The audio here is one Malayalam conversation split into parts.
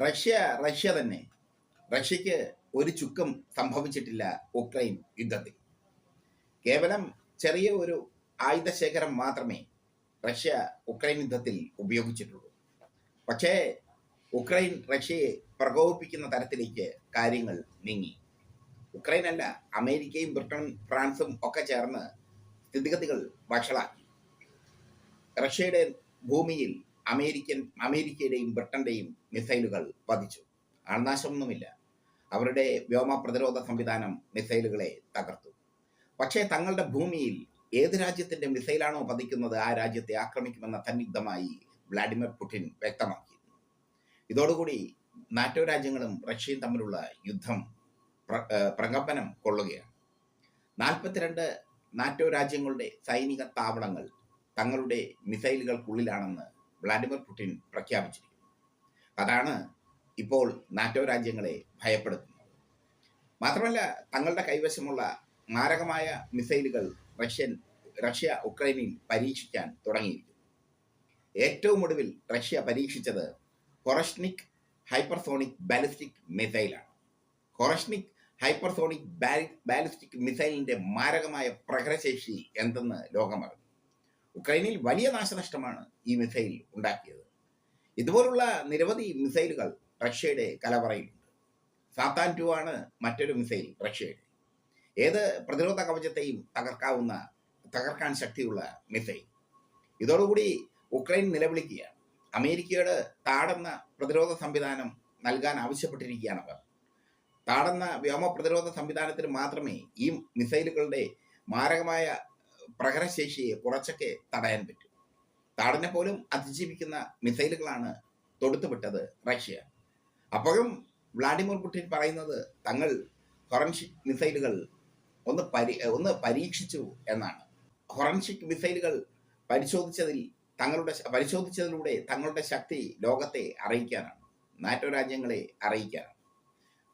റഷ്യ റഷ്യ തന്നെ. റഷ്യക്ക് ഒരു ചുക്കം സംഭവിച്ചിട്ടില്ല ഉക്രൈൻ യുദ്ധത്തിൽ. കേവലം ചെറിയ ഒരു ആയുധശേഖരം മാത്രമേ റഷ്യ ഉക്രൈൻ യുദ്ധത്തിൽ ഉപയോഗിച്ചിട്ടുള്ളൂ. പക്ഷേ ഉക്രൈൻ റഷ്യയെ പ്രകോപിപ്പിക്കുന്ന തരത്തിലേക്ക് കാര്യങ്ങൾ നീങ്ങി. ഉക്രൈൻ അല്ല അമേരിക്കയും ബ്രിട്ടൻ ഫ്രാൻസും ഒക്കെ ചേർന്ന് സ്ഥിതിഗതികൾ വഷളാക്കി. റഷ്യയുടെ ഭൂമിയിൽ അമേരിക്കൻ അമേരിക്കയുടെയും ബ്രിട്ടന്റെയും മിസൈലുകൾ പതിച്ചു. ആൾനാശമൊന്നുമില്ല അവരുടെ വ്യോമ പ്രതിരോധ സംവിധാനം മിസൈലുകളെ തകർത്തു. പക്ഷേ തങ്ങളുടെ ഭൂമിയിൽ ഏത് രാജ്യത്തിന്റെ മിസൈലാണോ പതിക്കുന്നത് ആ രാജ്യത്തെ ആക്രമിക്കുമെന്ന സന്നിഗ്ധമായി വ്ളാഡിമിർ പുടിൻ വ്യക്തമാക്കി ഇതോടുകൂടി നാറ്റോ രാജ്യങ്ങളും റഷ്യയും തമ്മിലുള്ള യുദ്ധം പ്രകമ്പനം കൊള്ളുകയാണ്. നാൽപ്പത്തിരണ്ട് നാറ്റോ രാജ്യങ്ങളുടെ സൈനിക താവളങ്ങൾ തങ്ങളുടെ മിസൈലുകൾക്കുള്ളിലാണെന്ന് വ്ളാഡിമിർ പുടിൻ പ്രഖ്യാപിച്ചിരിക്കുന്നു. അതാണ് ഇപ്പോൾ നാറ്റോ രാജ്യങ്ങളെ ഭയപ്പെടുത്തുന്നത്. മാത്രമല്ല തങ്ങളുടെ കൈവശമുള്ള മാരകമായ മിസൈലുകൾ റഷ്യൻ റഷ്യ ഉക്രൈനിൽ പരീക്ഷിക്കാൻ തുടങ്ങിയിരിക്കുന്നു. ഏറ്റവും ഒടുവിൽ റഷ്യ പരീക്ഷിച്ചത് കൊറഷ്നിക് ഹൈപ്പർസോണിക് ബാലിസ്റ്റിക് മിസൈലാണ്. കൊറഷ്നിക് ഹൈപ്പർസോണിക് ബാലിസ്റ്റിക് മിസൈലിന്റെ മാരകമായ പ്രഹരശേഷി എന്തെന്ന് ലോകമറിഞ്ഞു ഉക്രൈനിൽ വലിയ നാശനഷ്ടമാണ് ഈ മിസൈൽ ഉണ്ടാക്കിയത്. ഇതുപോലുള്ള നിരവധി മിസൈലുകൾ റഷ്യയുടെ കലവറയിലുണ്ട്. സാത്താൻ ടു ആണ് മറ്റൊരു മിസൈൽ റഷ്യയുടെ. ഏത് പ്രതിരോധ കവചത്തെയും തകർക്കാവുന്ന തകർക്കാൻ ശക്തിയുള്ള മിസൈൽ. ഇതോടുകൂടി ഉക്രൈൻ നിലവിളിക്കുകയാണ്. അമേരിക്കയുടെ താടുന്ന പ്രതിരോധ സംവിധാനം നൽകാൻ ആവശ്യപ്പെട്ടിരിക്കുകയാണ് അവർ. താടുന്ന വ്യോമ പ്രതിരോധ സംവിധാനത്തിന് മാത്രമേ ഈ മിസൈലുകളുടെ മാരകമായ പ്രഹരശേഷിയെ കുറച്ചൊക്കെ തടയാൻ പറ്റും. താടിനെ പോലും അതിജീവിക്കുന്ന മിസൈലുകളാണ് തൊടുത്തുവിട്ടത് റഷ്യ. അപ്പോഴും വ്ളാഡിമിർ പുടിൻ പറയുന്നത് തങ്ങൾ ഹൊറൻഷിക് മിസൈലുകൾ ഒന്ന് പരി ഒന്ന് പരീക്ഷിച്ചു എന്നാണ്. ഹൊറൻഷിക് മിസൈലുകൾ പരിശോധിച്ചതിൽ തങ്ങളുടെ പരിശോധിച്ചതിലൂടെ തങ്ങളുടെ ശക്തി ലോകത്തെ അറിയിക്കാനാണ്. നാറ്റോ രാജ്യങ്ങളെ അറിയിക്കാനാണ്.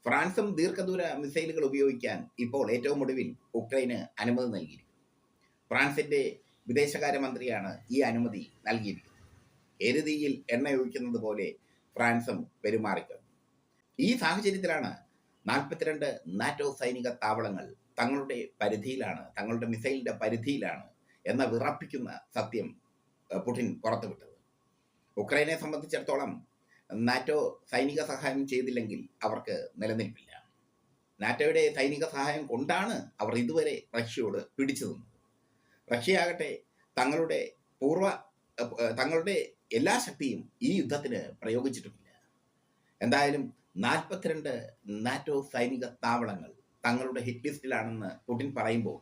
ഫ്രാൻസും ദീർഘദൂര മിസൈലുകൾ ഉപയോഗിക്കാൻ ഇപ്പോൾ ഏറ്റവും ഒടുവിൽ ഉക്രൈന് അനുമതി നൽകിയിരിക്കുന്നു. ഫ്രാൻസിന്റെ വിദേശകാര്യമന്ത്രിയാണ് ഈ അനുമതി നൽകിയിരിക്കുന്നത്. എരുതിയിൽ എണ്ണ ഒഴിക്കുന്നത് പോലെ ഫ്രാൻസും പെരുമാറിക്കുന്നു ഈ സാഹചര്യത്തിലാണ് നാൽപ്പത്തിരണ്ട് നാറ്റോ സൈനിക താവളങ്ങൾ തങ്ങളുടെ പരിധിയിലാണ് തങ്ങളുടെ മിസൈലിന്റെ പരിധിയിലാണ് എന്ന വിറപ്പിക്കുന്ന സത്യം പുടിൻ പുറത്തുവിട്ടത്. ഉക്രൈനെ സംബന്ധിച്ചിടത്തോളം നാറ്റോ സൈനിക സഹായം ചെയ്തില്ലെങ്കിൽ അവർക്ക് നിലനിൽപ്പില്ല. നാറ്റോയുടെ സൈനിക സഹായം കൊണ്ടാണ് അവർ ഇതുവരെ റഷ്യയോട് പിടിച്ചു നിന്നത്. റഷ്യയാകട്ടെ തങ്ങളുടെ പൂർവ തങ്ങളുടെ എല്ലാ ശക്തിയും ഈ യുദ്ധത്തിന് പ്രയോഗിച്ചിട്ടുമില്ല. എന്തായാലും നാൽപ്പത്തിരണ്ട് നാറ്റോ സൈനിക താവളങ്ങൾ തങ്ങളുടെ ഹിറ്റ് ലിസ്റ്റിലാണെന്ന് പുടിൻ പറയുമ്പോൾ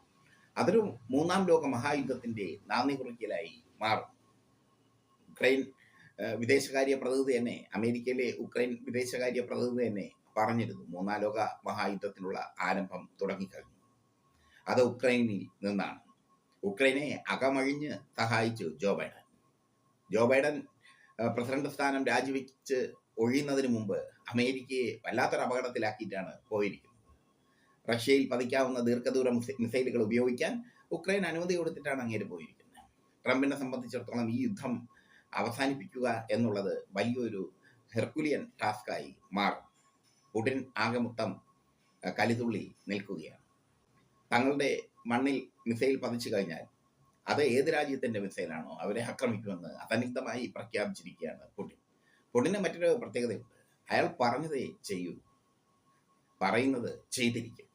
അതൊരു മൂന്നാം ലോക മഹായുദ്ധത്തിന്റെ നാന്ദി കുറിക്കലായി മാറും. ഉക്രൈൻ വിദേശകാര്യ പ്രതിനിധി തന്നെ അമേരിക്കയിലെ ഉക്രൈൻ വിദേശകാര്യ പ്രതിനിധി തന്നെ പറഞ്ഞിരുന്നു മൂന്നാം ലോക മഹായുദ്ധത്തിനുള്ള ആരംഭം തുടങ്ങിക്കഴിഞ്ഞു. അത് ഉക്രൈനിൽ നിന്നാണ്. ഉക്രൈനെ അകമഴിഞ്ഞ് സഹായിച്ചു Joe Biden. Joe Biden president സ്ഥാനം രാജിവെച്ച് ഒഴിയുന്നതിന് മുമ്പ് അമേരിക്കയെ വല്ലാത്തൊരു അപകടത്തിലാക്കിയിട്ടാണ് പോയിരിക്കുന്നത്. റഷ്യയിൽ പതിക്കാവുന്ന ദീർഘദൂര മിസൈലുകൾ ഉപയോഗിക്കാൻ ഉക്രൈൻ അനുമതി കൊടുത്തിട്ടാണ് അങ്ങേര് പോയിരിക്കുന്നത്. ട്രംപിനെ സംബന്ധിച്ചിടത്തോളം ഈ യുദ്ധം അവസാനിപ്പിക്കുക എന്നുള്ളത് വലിയൊരു ഹെർക്കുലിയൻ ടാസ്കായി മാറും. പുടിൻ ആകെ മൊത്തം കലിതുള്ളി നിൽക്കുകയാണ്. തങ്ങളുടെ മണ്ണിൽ മിസൈൽ പതിച്ചു കഴിഞ്ഞാൽ അത് ഏത് രാജ്യത്തിന്റെ മിസൈലാണോ അവരെ ആക്രമിക്കുമെന്ന് അസന്നിഗ്ധമായി പ്രഖ്യാപിച്ചിരിക്കുകയാണ് പുടിൻ. പുടിന് മറ്റൊരു പ്രത്യേകതയുണ്ട്. അയാൾ പറഞ്ഞതേ ചെയ്യൂ. പറയുന്നത് ചെയ്തിരിക്കും.